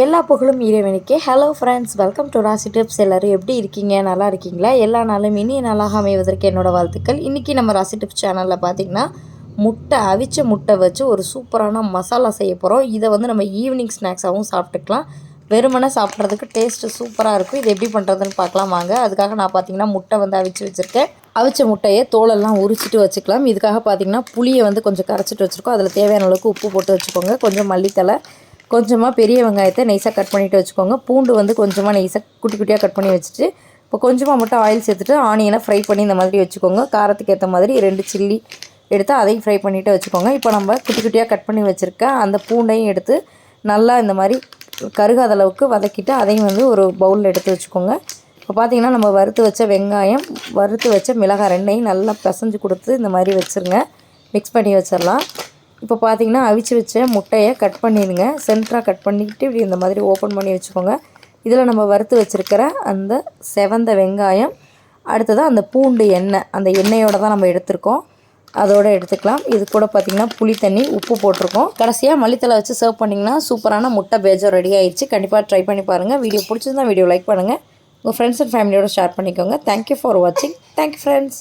எல்லா புகழும் இறைவனுக்கே. Hello friends welcome to Rasi tips எல்லோரும் எப்படி இருக்கீங்க? நல்லா இருக்கீங்களா? எல்லா நாளும் இனிய நாளாக அமைவதற்கு என்னோட வாழ்த்துக்கள். இன்றைக்கி நம்ம ராசி டிப்ஸ் சேனலில் பார்த்திங்கன்னா முட்டை அவிச்ச முட்டை வச்சு ஒரு சூப்பரான மசாலா செய்ய போகிறோம் இதை வந்து நம்ம ஈவினிங் ஸ்நாக்ஸாகவும் சாப்பிட்டுக்கலாம். வெறுமனே சாப்பிட்றதுக்கு டேஸ்ட்டு சூப்பராக இருக்கும். இது எப்படி பண்ணுறதுன்னு பார்க்கலாம். வாங்க அதுக்காக நான் பார்த்திங்கன்னா முட்டை வந்து அவிச்சு வச்சுருக்கேன். அவிச்ச முட்டையை தோலெல்லாம் உரிச்சிட்டு வச்சுக்கலாம். இதுக்காக பார்த்திங்கன்னா புளியை வந்து கொஞ்சம் கரைச்சிட்டு வச்சுருக்கோம். அதில் தேவையான அளவுக்கு உப்பு போட்டு வச்சுக்கோங்க. கொஞ்சம் மல்லித்தலை கொஞ்சமாக பெரிய வெங்காயத்தை நைஸாக கட் பண்ணிவிட்டு வச்சுக்கோங்க. பூண்டு வந்து கொஞ்சமாக நைஸாக குட்டி குட்டியாக கட் பண்ணி வச்சுட்டு இப்போ கொஞ்சமாக மட்டும் ஆயில் சேர்த்துட்டு ஆனியனை ஃப்ரை பண்ணி இந்த மாதிரி வச்சுக்கோங்க. காரத்துக்கு ஏற்ற மாதிரி ரெண்டு சில்லி எடுத்து அதையும் ஃப்ரை பண்ணிவிட்டு வச்சுக்கோங்க. இப்போ நம்ம குட்டி குட்டியாக கட் பண்ணி வச்சுருக்க அந்த பூண்டையும் எடுத்து நல்லா இந்த மாதிரி கருகாத அளவுக்கு வதக்கிட்டு அதையும் வந்து ஒரு பவுலில் எடுத்து வச்சுக்கோங்க. இப்போ பார்த்தீங்கன்னா நம்ம வறுத்து வச்ச வெங்காயம் வறுத்து வச்ச மிளகாய் ரெண்டையும் நல்லா பிசைஞ்சு கொடுத்து இந்த மாதிரி வச்சுருங்க. மிக்ஸ் பண்ணி வச்சிடலாம். இப்போ பார்த்தீங்கன்னா அவிச்சு வச்ச முட்டையை கட் பண்ணிடுங்க. சென்டராக கட் பண்ணிக்கிட்டு இப்படி இந்த மாதிரி ஓப்பன் பண்ணி வச்சுக்கோங்க. இதில் நம்ம வறுத்து வச்சுருக்கிற அந்த செவந்த வெங்காயம் அடுத்ததாக அந்த பூண்டு எண்ணெய் அந்த எண்ணெயோடு தான் நம்ம எடுத்திருக்கோம். அதோடு எடுத்துக்கலாம். இது கூட பார்த்திங்கன்னா புளி தண்ணி உப்பு போட்டிருக்கோம். கடைசியாக மல்லித்தலை வச்சு சர்வ் பண்ணிங்கன்னா சூப்பரான முட்டை பேஜர் ரெடி ஆயிடுச்சு கண்டிப்பாக ட்ரை பண்ணி பாருங்கள் வீடியோ பிடிச்சிருந்தா வீடியோ லைக் பண்ணுங்கள் உங்கள் ஃப்ரெண்ட்ஸ் அண்ட் ஃபேமிலியோட ஷேர் பண்ணிக்கோங்க. தேங்க்யூ ஃபார் வாட்சிங் தேங்க்யூ ஃப்ரெண்ட்ஸ்